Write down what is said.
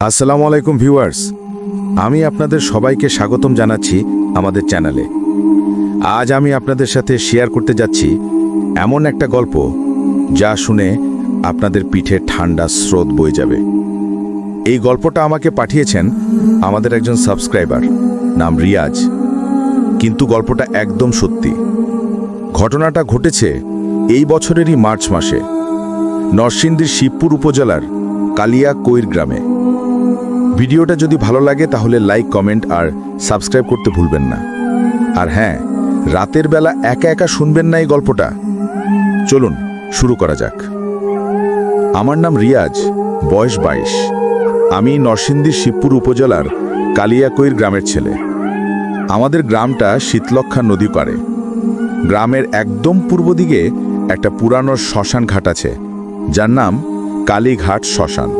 আসসালামু আলাইকুম ভিউয়ার্স। আমি আপনাদের সবাইকে স্বাগতম জানাচ্ছি আমাদের চ্যানেলে। আজ আমি আপনাদের সাথে শেয়ার করতে যাচ্ছি এমন একটা গল্প যা শুনে আপনাদের পিঠে ঠান্ডা স্রোত বয়ে যাবে। এই গল্পটা আমাকে পাঠিয়েছেন আমাদের একজন সাবস্ক্রাইবার, নাম রিয়াজ। কিন্তু গল্পটা একদম সত্যি। ঘটনাটা ঘটেছে এই বছরেরই মার্চ মাসে, নরসিংদীর শিবপুর উপজেলার কালিয়া কৈর গ্রামে। ভিডিওটা যদি ভালো লাগে তাহলে লাইক, কমেন্ট আর সাবস্ক্রাইব করতে ভুলবেন না। আর হ্যাঁ রাতের বেলা একা একা শুনবেন না এই গল্পটা। চলুন, শুরু করা যাক। আমার নাম রিয়াজ, বয়স বাইশ। আমি নরসিংদীর শিবপুর উপজেলার কালিয়াকৈর গ্রামের ছেলে। আমাদের গ্রামটা শীতলক্ষা নদী পারে গ্রামের একদম পূর্ব দিকে একটা পুরানো শ্মশান ঘাট আছে, যার নাম কালীঘাট শ্মশান।